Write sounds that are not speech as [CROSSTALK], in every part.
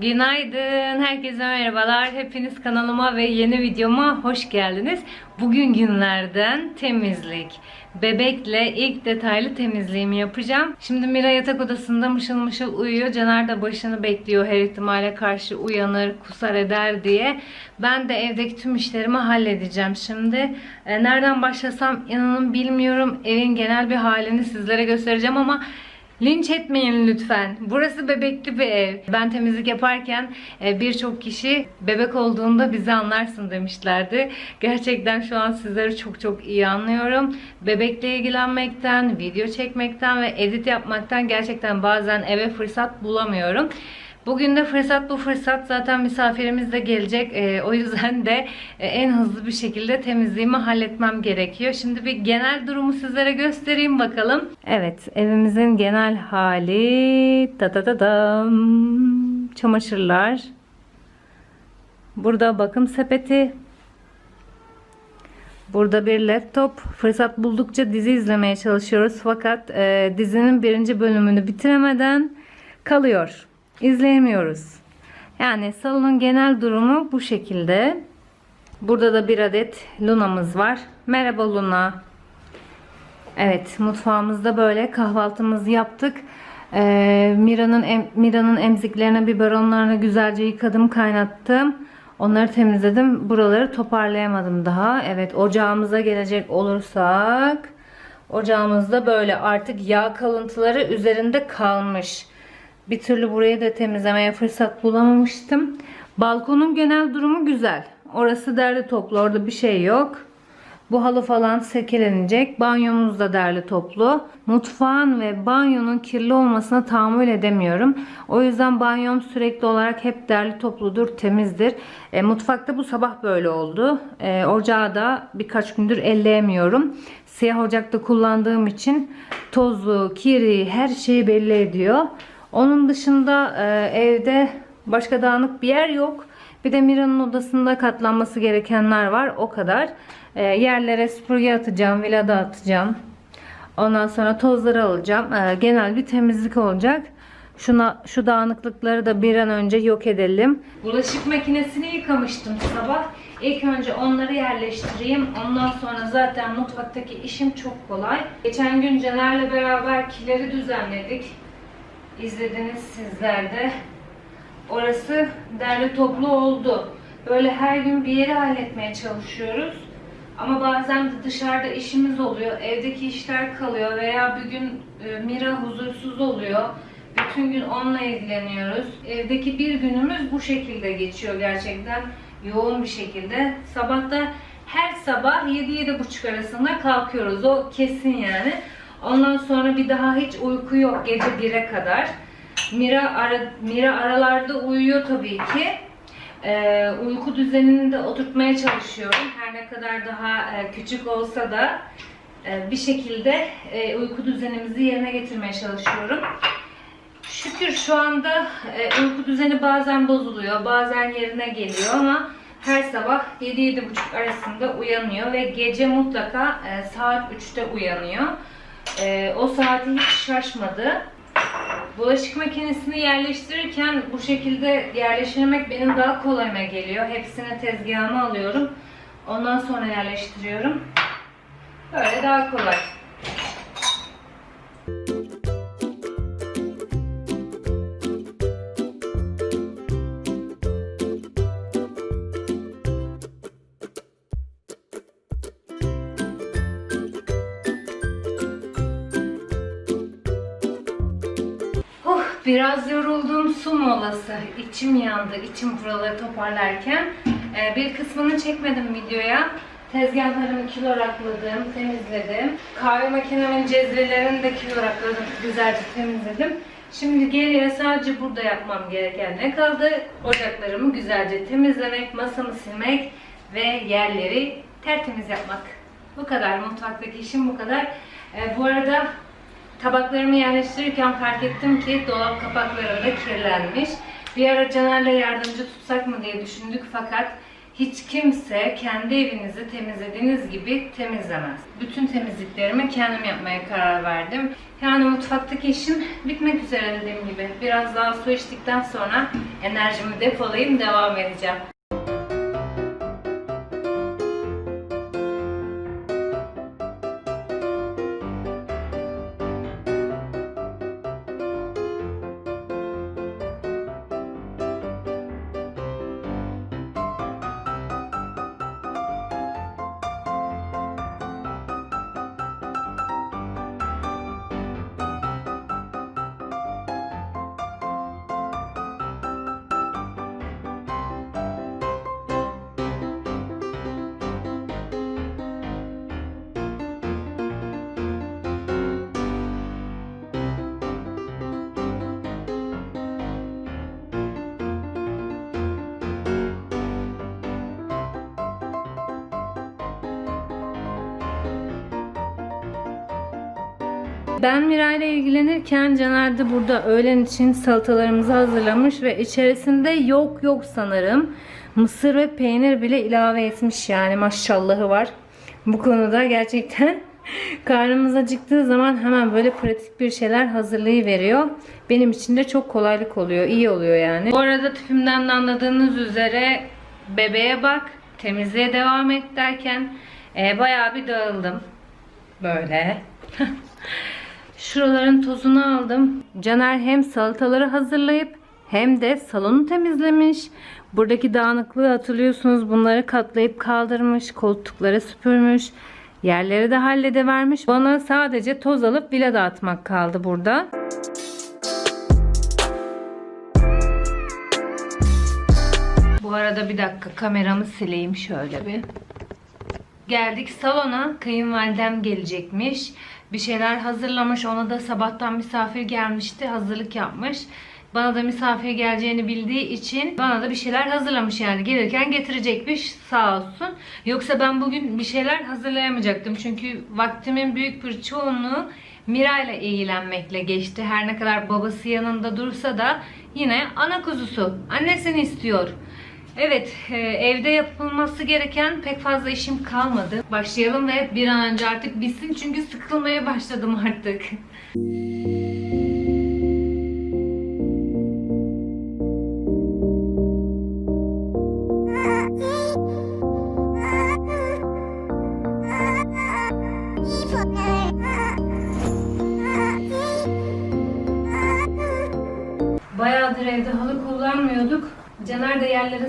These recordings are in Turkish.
Günaydın, herkese merhabalar. Hepiniz kanalıma ve yeni videoma hoş geldiniz. Bugün günlerden temizlik. Bebekle ilk detaylı temizliğimi yapacağım. Şimdi Mira yatak odasında mışıl mışıl uyuyor. Caner de başını bekliyor her ihtimale karşı uyanır, kusar eder diye. Ben de evdeki tüm işlerimi halledeceğim şimdi. E, nereden başlasam inanın bilmiyorum. Evin genel bir halini sizlere göstereceğim ama Linç etmeyin lütfen. Burası bebekli bir ev. Ben temizlik yaparken e, birçok kişi bebek olduğunda bizi anlarsın demişlerdi. Gerçekten şu an sizleri çok çok iyi anlıyorum. Bebekle ilgilenmekten, video çekmekten ve edit yapmaktan gerçekten bazen eve fırsat bulamıyorum. Bugün de fırsat bu fırsat zaten misafirimiz de gelecek. Ee, o yüzden de e, en hızlı bir şekilde temizliğimi halletmem gerekiyor. Şimdi bir genel durumu sizlere göstereyim bakalım. Evet evimizin genel hali ta ta ta dam. çamaşırlar. Burada bakım sepeti. Burada bir laptop. Fırsat buldukça dizi izlemeye çalışıyoruz. Fakat e, dizinin birinci bölümünü bitiremeden kalıyor. İzleyemiyoruz. Yani salonun genel durumu bu şekilde. Burada da bir adet Luna'mız var. Merhaba Luna. Evet mutfağımızda böyle kahvaltımızı yaptık. Ee, Mira'nın em, Mira'nın emziklerine biberonlarını güzelce yıkadım kaynattım. Onları temizledim. Buraları toparlayamadım daha. Evet ocağımıza gelecek olursak ocağımızda böyle artık yağ kalıntıları üzerinde kalmış. Bir türlü burayı da temizlemeye fırsat bulamamıştım. Balkonun genel durumu güzel. Orası derli toplu. Orada bir şey yok. Bu halı falan sekelenecek. Banyomuz da derli toplu. Mutfağın ve banyonun kirli olmasına tahammül edemiyorum. O yüzden banyom sürekli olarak hep derli topludur, temizdir. E, mutfakta bu sabah böyle oldu. E, ocağı da birkaç gündür elleyemiyorum. Siyah ocakta kullandığım için tozu, kiri, her şeyi belli ediyor. Onun dışında e, evde başka dağınık bir yer yok. Bir de Mira'nın odasında katlanması gerekenler var. O kadar. E, yerlere süpürge atacağım. Vilada atacağım. Ondan sonra tozları alacağım. E, genel bir temizlik olacak. Şuna, şu dağınıklıkları da bir an önce yok edelim. Bulaşık makinesini yıkamıştım sabah. İlk önce onları yerleştireyim. Ondan sonra zaten mutfaktaki işim çok kolay. Geçen gün Caner'le beraber kileri düzenledik izlediniz sizler de. Orası derli toplu oldu. Böyle her gün bir yeri halletmeye çalışıyoruz. Ama bazen de dışarıda işimiz oluyor. Evdeki işler kalıyor veya bir gün e, Mira huzursuz oluyor. Bütün gün onunla ilgileniyoruz. Evdeki bir günümüz bu şekilde geçiyor gerçekten. Yoğun bir şekilde. Sabahta her sabah 7-7.30 arasında kalkıyoruz. O kesin yani. Ondan sonra bir daha hiç uyku yok gece 1'e kadar. Mira, ara, Mira aralarda uyuyor tabii ki. Ee, uyku düzenini de oturtmaya çalışıyorum. Her ne kadar daha e, küçük olsa da e, bir şekilde e, uyku düzenimizi yerine getirmeye çalışıyorum. Şükür şu anda e, uyku düzeni bazen bozuluyor, bazen yerine geliyor ama her sabah 7-7.30 arasında uyanıyor ve gece mutlaka e, saat 3'te uyanıyor. E, o saati hiç şaşmadı. Bulaşık makinesini yerleştirirken bu şekilde yerleştirmek benim daha kolayıma geliyor. Hepsini tezgahıma alıyorum. Ondan sonra yerleştiriyorum. Böyle daha kolay. Yoruldum su molası. İçim yandı, içim buraları toparlarken. Ee, bir kısmını çekmedim videoya. Tezgahlarımı kilorakladım, temizledim. Kahve makinemin cezvelerini de kilorakladım, güzelce temizledim. Şimdi geriye sadece burada yapmam gereken ne kaldı? Ocaklarımı güzelce temizlemek, masamı silmek ve yerleri tertemiz yapmak. Bu kadar. Mutfaktaki işim bu kadar. Ee, bu arada Tabaklarımı yerleştirirken fark ettim ki dolap kapakları da kirlenmiş. Bir ara Caner'le yardımcı tutsak mı diye düşündük fakat hiç kimse kendi evinizi temizlediğiniz gibi temizlemez. Bütün temizliklerimi kendim yapmaya karar verdim. Yani mutfaktaki işim bitmek üzere dediğim gibi. Biraz daha su içtikten sonra enerjimi depolayayım devam edeceğim. Ben Miray'la ilgilenirken Caner de burada öğlen için salatalarımızı hazırlamış ve içerisinde yok yok sanırım mısır ve peynir bile ilave etmiş yani maşallahı var. Bu konuda gerçekten [LAUGHS] karnımız acıktığı zaman hemen böyle pratik bir şeyler hazırlayıveriyor. Benim için de çok kolaylık oluyor, iyi oluyor yani. Bu arada tipimden de anladığınız üzere bebeğe bak, temizliğe devam et derken e, bayağı bir dağıldım. Böyle. [LAUGHS] Şuraların tozunu aldım. Caner hem salataları hazırlayıp hem de salonu temizlemiş. Buradaki dağınıklığı hatırlıyorsunuz. Bunları katlayıp kaldırmış. Koltukları süpürmüş. Yerleri de halledivermiş. Bana sadece toz alıp bile dağıtmak kaldı burada. Bu arada bir dakika kameramı sileyim şöyle bir. Geldik salona. Kayınvalidem gelecekmiş. Bir şeyler hazırlamış. Ona da sabahtan misafir gelmişti. Hazırlık yapmış. Bana da misafir geleceğini bildiği için bana da bir şeyler hazırlamış yani. Gelirken getirecekmiş sağ olsun. Yoksa ben bugün bir şeyler hazırlayamayacaktım. Çünkü vaktimin büyük bir çoğunluğu Mira ile ilgilenmekle geçti. Her ne kadar babası yanında dursa da yine ana kuzusu. Annesini istiyor. Evet, e, evde yapılması gereken pek fazla işim kalmadı. Başlayalım ve bir an önce artık bitsin çünkü sıkılmaya başladım artık.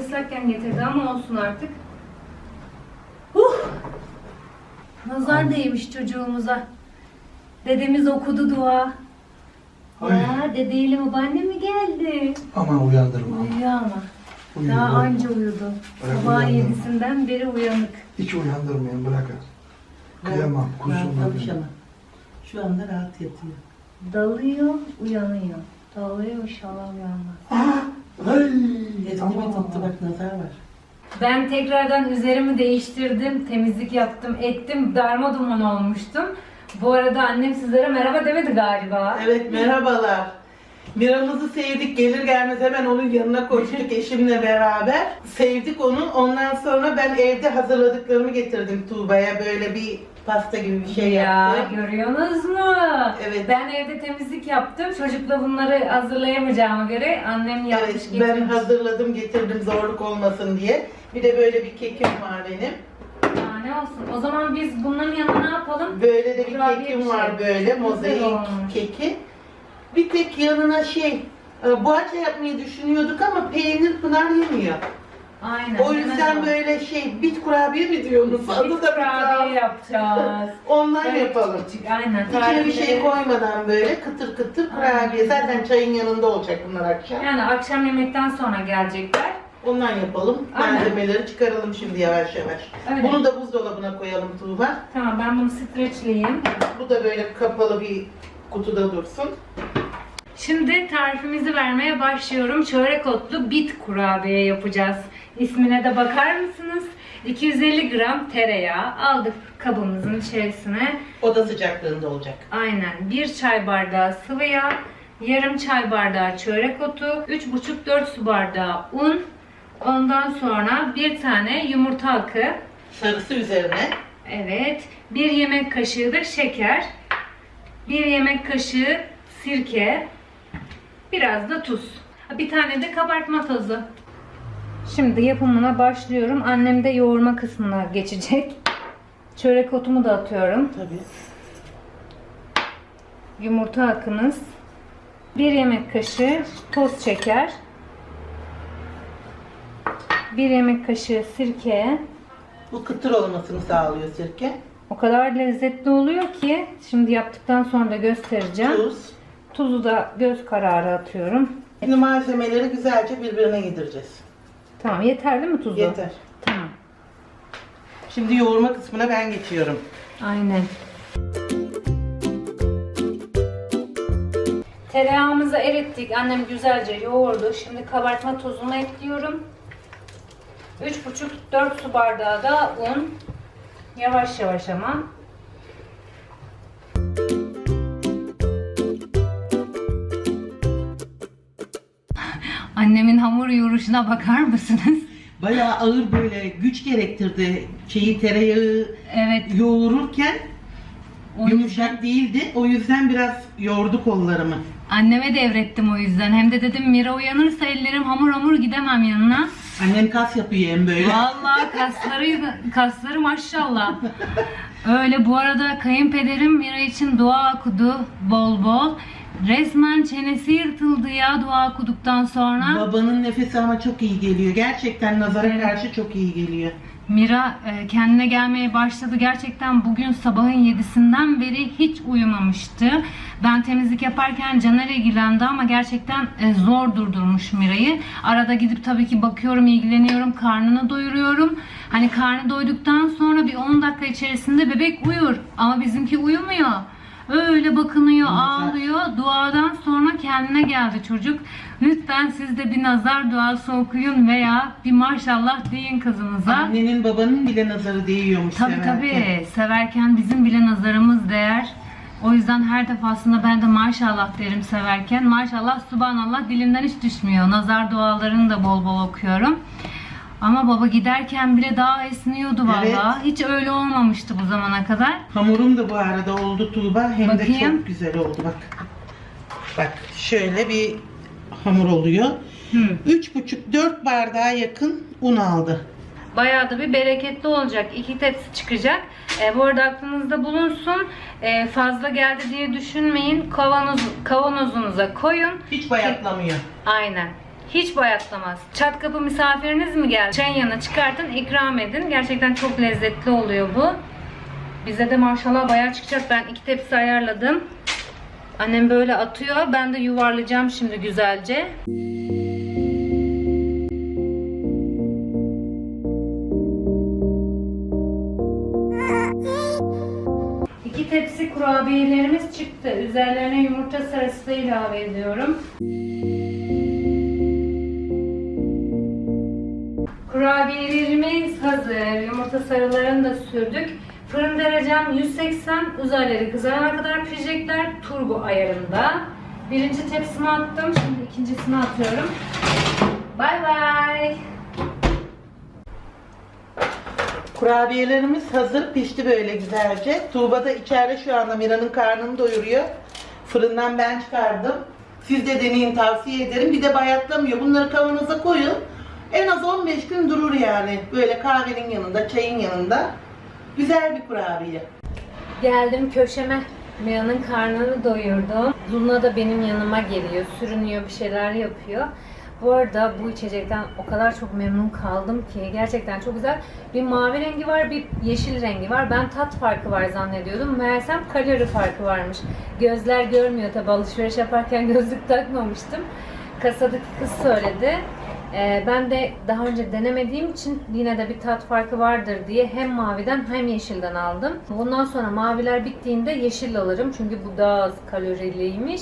Islakken getirdi ama olsun artık. Huh! Nazar değmiş çocuğumuza. Dedemiz okudu dua. Ay. Ya dedeyle babaanne mi geldi? Aman uyandırma. Uyuyor ama. Uyuyor, Daha uyuyor. anca uyudu. Bırak Sabah uyandırma. yedisinden beri uyanık. Hiç uyandırmayın bırakın. Kıyamam kuzum Rahatlamış benim. ama. Şu anda rahat yatıyor. Dalıyor, uyanıyor. Dalıyor inşallah uyanmaz. Ah, ay, Elini tuttu bak nazar var. Ben tekrardan üzerimi değiştirdim. Temizlik yaptım, ettim. Darma duman olmuştum. Bu arada annem sizlere merhaba demedi galiba. Evet merhabalar. Miramızı sevdik gelir gelmez hemen onun yanına koştuk [LAUGHS] eşimle beraber. Sevdik onu. Ondan sonra ben evde hazırladıklarımı getirdim Tuğba'ya. Böyle bir pasta gibi bir şey ya yaptım. görüyorsunuz mu? Evet. Ben evde temizlik yaptım. Çocukla bunları hazırlayamayacağıma göre annem yapmış Evet ben getirmiş. hazırladım getirdim zorluk olmasın diye. Bir de böyle bir kekim var benim. Aa, ne olsun. O zaman biz bunların yanına ne yapalım? Böyle de bir Kurabiye kekim bir şey. var böyle Güzel mozaik olmuş. keki. Bir tek yanına şey e, boğaça yapmayı düşünüyorduk ama peynir Pınar yemiyor. Aynen. O yüzden böyle şey bit kurabiye mi diyorsunuz? Adı da kurabiye yapacağız. [LAUGHS] Ondan Evet, yapalım. küçük, Aynen. İçine bir şey tarifleri- koymadan böyle kıtır kıtır kurabiye. Zaten çayın yanında olacak bunlar akşam. Yani akşam yemekten sonra gelecekler. Ondan yapalım. Aynen. Malzemeleri çıkaralım şimdi yavaş yavaş. Öyle. Bunu da buzdolabına koyalım Tuğba. Tamam ben bunu streçleyeyim. Bu da böyle kapalı bir kutuda dursun. Şimdi tarifimizi vermeye başlıyorum. Çörek otlu bit kurabiye yapacağız. İsmine de bakar mısınız? 250 gram tereyağı aldık kabımızın içerisine. Oda sıcaklığında olacak. Aynen 1 çay bardağı sıvı yağ, yarım çay bardağı çörek otu, 3,5-4 su bardağı un, Ondan sonra bir tane yumurta akı. Sarısı üzerine. Evet. Bir yemek kaşığı da şeker. Bir yemek kaşığı sirke. Biraz da tuz. Bir tane de kabartma tozu. Şimdi yapımına başlıyorum. Annem de yoğurma kısmına geçecek. Çörek otumu da atıyorum. Tabii. Yumurta akımız. Bir yemek kaşığı toz şeker. Bir yemek kaşığı sirke. Bu kıtır olmasını sağlıyor sirke. O kadar lezzetli oluyor ki şimdi yaptıktan sonra da göstereceğim. Tuz. Tuzu da göz kararı atıyorum. Şimdi malzemeleri güzelce birbirine yedireceğiz. Tamam yeterli mi tuzu? Yeter. Tamam. Şimdi yoğurma kısmına ben geçiyorum. Aynen. Tereyağımızı erittik. Annem güzelce yoğurdu. Şimdi kabartma tozunu ekliyorum. 3,5-4 su bardağı da un. Yavaş yavaş ama. Annemin hamur yoğuruşuna bakar mısınız? [LAUGHS] Bayağı ağır böyle güç gerektirdi. Şeyi tereyağı Evet. yoğururken O yumuşak değildi. O yüzden biraz yordu kollarımı. Anneme devrettim o yüzden. Hem de dedim Mira uyanırsa ellerim hamur hamur gidemem yanına. Annem kas yapıyor hem böyle. Vallahi kasları kasları maşallah. [LAUGHS] Öyle bu arada kayınpederim Mira için dua okudu bol bol. Resmen çenesi yırtıldı ya dua okuduktan sonra. Babanın nefesi ama çok iyi geliyor. Gerçekten nazara Evet. karşı çok iyi geliyor. Mira e, kendine gelmeye başladı. Gerçekten bugün sabahın yedisinden beri hiç uyumamıştı. Ben temizlik yaparken Caner ilgilendi ama gerçekten e, zor durdurmuş Mira'yı. Arada gidip tabii ki bakıyorum, ilgileniyorum, karnını doyuruyorum. Hani karnı doyduktan sonra bir 10 dakika içerisinde bebek uyur. Ama bizimki uyumuyor. Öyle bakınıyor, ağlıyor. Duadan sonra kendine geldi çocuk. Lütfen siz de bir nazar duası okuyun veya bir maşallah deyin kızınıza. Annenin babanın bile nazarı değiyormuş Tabii severken. tabii. Severken bizim bile nazarımız değer. O yüzden her defasında ben de maşallah derim severken. Maşallah, subhanallah dilimden hiç düşmüyor. Nazar dualarını da bol bol okuyorum. Ama baba giderken bile daha esniyordu Evet. vallahi. Hiç öyle olmamıştı bu zamana kadar. Hamurum da bu arada oldu Tuğba. Hem de Bakayım. çok güzel oldu bak. Bak şöyle bir hamur oluyor. Hı. 3,5-4 bardağa yakın un aldı. Bayağı da bir bereketli olacak. İki tepsi çıkacak. E, bu arada aklınızda bulunsun. E, fazla geldi diye düşünmeyin. Kavanoz, kavanozunuza koyun. Hiç bayatlamıyor. Aynen. Hiç bayatlamaz. Çat kapı misafiriniz mi geldi? Çayın yanına çıkartın, ikram edin. Gerçekten çok lezzetli oluyor bu. Bize de maşallah bayağı çıkacak. Ben iki tepsi ayarladım. Annem böyle atıyor. Ben de yuvarlayacağım şimdi güzelce. İki tepsi kurabiyelerimiz çıktı. Üzerlerine yumurta sarısı da ilave ediyorum. Kurabiyelerimiz hazır. Yumurta sarılarını da sürdük. Fırın derecem 180. Üzerleri kızarana kadar pişecekler. Turbo ayarında. Birinci tepsime attım. Şimdi ikincisini atıyorum. Bay bay. Kurabiyelerimiz hazır pişti böyle güzelce. Tuğba da içeride şu anda Mira'nın karnını doyuruyor. Fırından ben çıkardım. Siz de deneyin tavsiye ederim. Bir de bayatlamıyor. Bunları kavanoza koyun. En az 15 gün durur yani. Böyle kahvenin yanında, çayın yanında. Güzel bir kurabiye. Geldim köşeme. Mira'nın karnını doyurdum. Luna da benim yanıma geliyor. Sürünüyor, bir şeyler yapıyor. Bu arada bu içecekten o kadar çok memnun kaldım ki gerçekten çok güzel. Bir mavi rengi var, bir yeşil rengi var. Ben tat farkı var zannediyordum. Meğersem kalori farkı varmış. Gözler görmüyor tabi alışveriş yaparken [LAUGHS] gözlük takmamıştım. Kasadaki kız söyledi. Ee, ben de daha önce denemediğim için yine de bir tat farkı vardır diye hem maviden hem yeşilden aldım. Bundan sonra maviler bittiğinde yeşil alırım çünkü bu daha az kaloriliymiş.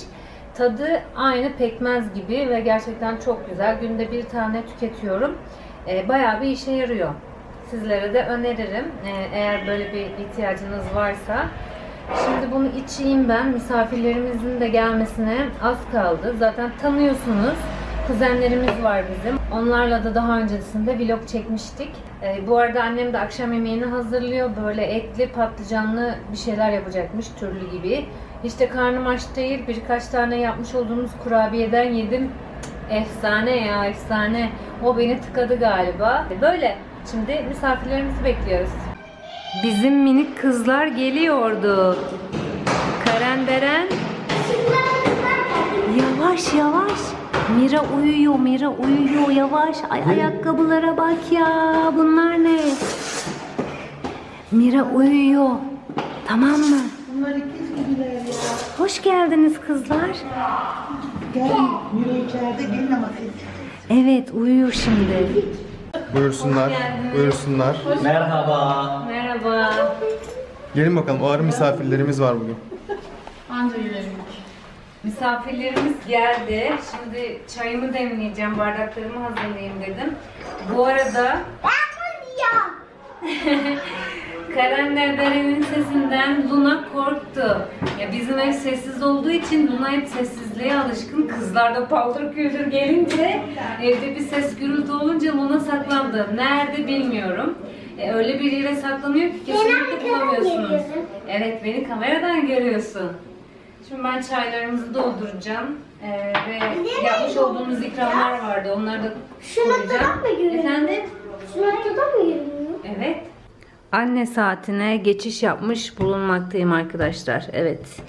Tadı aynı pekmez gibi ve gerçekten çok güzel. Günde bir tane tüketiyorum. Ee, bayağı bir işe yarıyor. Sizlere de öneririm. Ee, eğer böyle bir ihtiyacınız varsa. Şimdi bunu içeyim ben. Misafirlerimizin de gelmesine az kaldı. Zaten tanıyorsunuz. Kuzenlerimiz var bizim. Onlarla da daha öncesinde vlog çekmiştik. Ee, bu arada annem de akşam yemeğini hazırlıyor. Böyle etli, patlıcanlı bir şeyler yapacakmış türlü gibi. De karnım aç değil. Birkaç tane yapmış olduğumuz kurabiyeden yedim. Efsane ya efsane. O beni tıkadı galiba. Böyle. Şimdi misafirlerimizi bekliyoruz. Bizim minik kızlar geliyordu. Karen Beren. Yavaş yavaş. Mira uyuyor, Mira uyuyor yavaş. Ay ayakkabılara bak ya. Bunlar ne? Mira uyuyor. Tamam mı? Bunlar ikiz gibiler ya. Hoş geldiniz kızlar. Gel. Yürü içeride gelin ama. Evet uyuyor şimdi. Buyursunlar. Buyursunlar. Merhaba. Merhaba. Gelin bakalım. Ara misafirlerimiz var bugün. Anca yürüyelim. Misafirlerimiz geldi. Şimdi çayımı demleyeceğim, bardaklarımı hazırlayayım dedim. Bu arada [LAUGHS] Karenler Beren'in sesinden Luna korktu. Ya bizim ev sessiz olduğu için Luna hep sessizliğe alışkın. Kızlar da paldır küldür gelince evde bir ses gürültü olunca Luna saklandı. Nerede bilmiyorum. E, öyle bir yere saklanıyor ki kesinlikle bulamıyorsunuz. Evet beni kameradan görüyorsun. Şimdi ben çaylarımızı dolduracağım. Ee, ve yapmış olduğumuz ikramlar vardı. Onları da koyacağım. Efendim? Sınavda mı yürünüyor? Evet. Anne saatine geçiş yapmış bulunmaktayım arkadaşlar. Evet.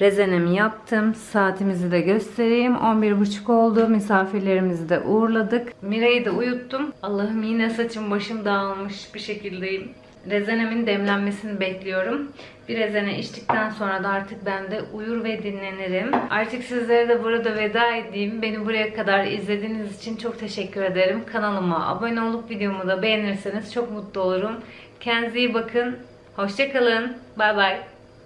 Rezenemi yaptım. Saatimizi de göstereyim. 11.30 oldu. Misafirlerimizi de uğurladık. Mira'yı da uyuttum. Allah'ım yine saçım başım dağılmış bir şekildeyim. Rezenemin demlenmesini bekliyorum. Bir rezene içtikten sonra da artık ben de uyur ve dinlenirim. Artık sizlere de burada veda edeyim. Beni buraya kadar izlediğiniz için çok teşekkür ederim. Kanalıma abone olup videomu da beğenirseniz çok mutlu olurum. Kendinize iyi bakın. Hoşçakalın. Bay bay.